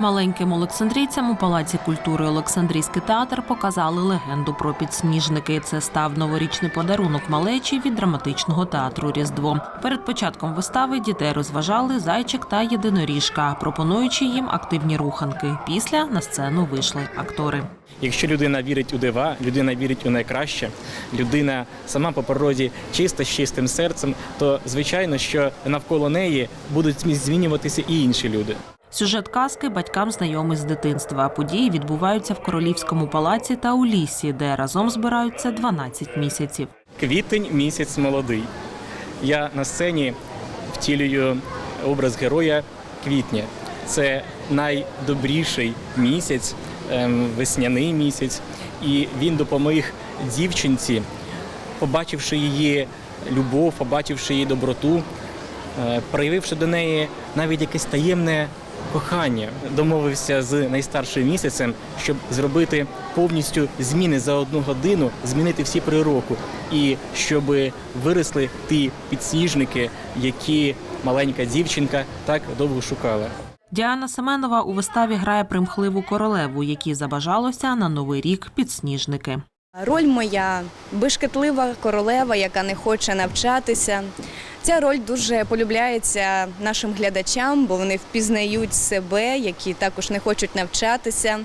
Маленьким олександрійцям у Палаці культури Олександрійський театр показали легенду про підсніжники. Це став новорічний подарунок малечі від драматичного театру Різдво. Перед початком вистави дітей розважали зайчик та єдиноріжка, пропонуючи їм активні руханки. Після на сцену вийшли актори. Якщо людина вірить у дива, людина вірить у найкраще, людина сама по природі чиста з чистим серцем, то звичайно, що навколо неї будуть змінюватися і інші люди. Сюжет казки батькам знайомий з дитинства. Події відбуваються в королівському палаці та у лісі, де разом збираються 12 місяців. Квітень місяць молодий. Я на сцені втілюю образ героя квітня. Це найдобріший місяць, ем, весняний місяць, і він допоміг дівчинці, побачивши її любов, побачивши її доброту, е, проявивши до неї навіть якесь таємне кохання, домовився з найстаршим місяцем, щоб зробити повністю зміни за одну годину, змінити всі при року, і щоб виросли ті підсніжники, які маленька дівчинка так довго шукала. Діана Семенова у виставі грає примхливу королеву, якій забажалося на новий рік підсніжники. Роль моя бешкетлива королева, яка не хоче навчатися. Ця роль дуже полюбляється нашим глядачам, бо вони впізнають себе, які також не хочуть навчатися.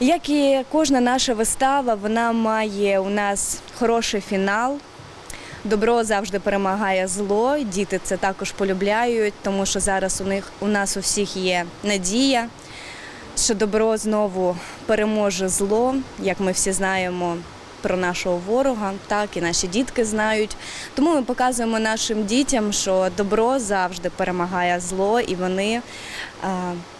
Як і кожна наша вистава, вона має у нас хороший фінал. Добро завжди перемагає зло. Діти це також полюбляють, тому що зараз у них у нас у всіх є надія, що добро знову переможе зло, як ми всі знаємо про нашого ворога, так і наші дітки знають. Тому ми показуємо нашим дітям, що добро завжди перемагає зло, і вони е,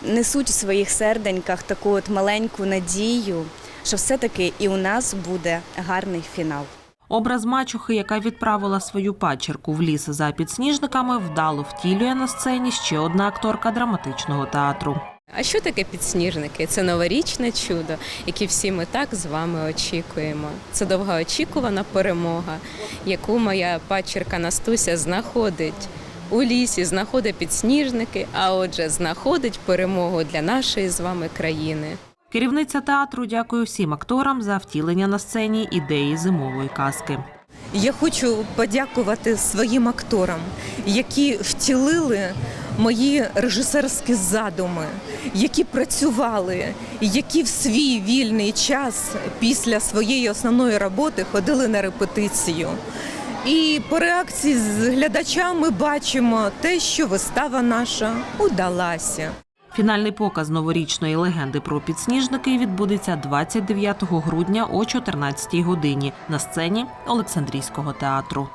несуть у своїх серденьках таку от маленьку надію, що все-таки і у нас буде гарний фінал. Образ мачухи, яка відправила свою пачерку в ліс за підсніжниками, вдало втілює на сцені ще одна акторка драматичного театру. А що таке підсніжники? Це новорічне чудо, яке всі ми так з вами очікуємо. Це довгоочікувана перемога, яку моя пачерка Настуся знаходить у лісі, знаходить підсніжники, а отже, знаходить перемогу для нашої з вами країни. Керівниця театру дякує всім акторам за втілення на сцені ідеї зимової казки. Я хочу подякувати своїм акторам, які втілили мої режисерські задуми, які працювали, які в свій вільний час після своєї основної роботи ходили на репетицію. І по реакції з глядача ми бачимо те, що вистава наша удалася. Фінальний показ новорічної легенди про підсніжники відбудеться 29 грудня о 14 годині на сцені Олександрійського театру.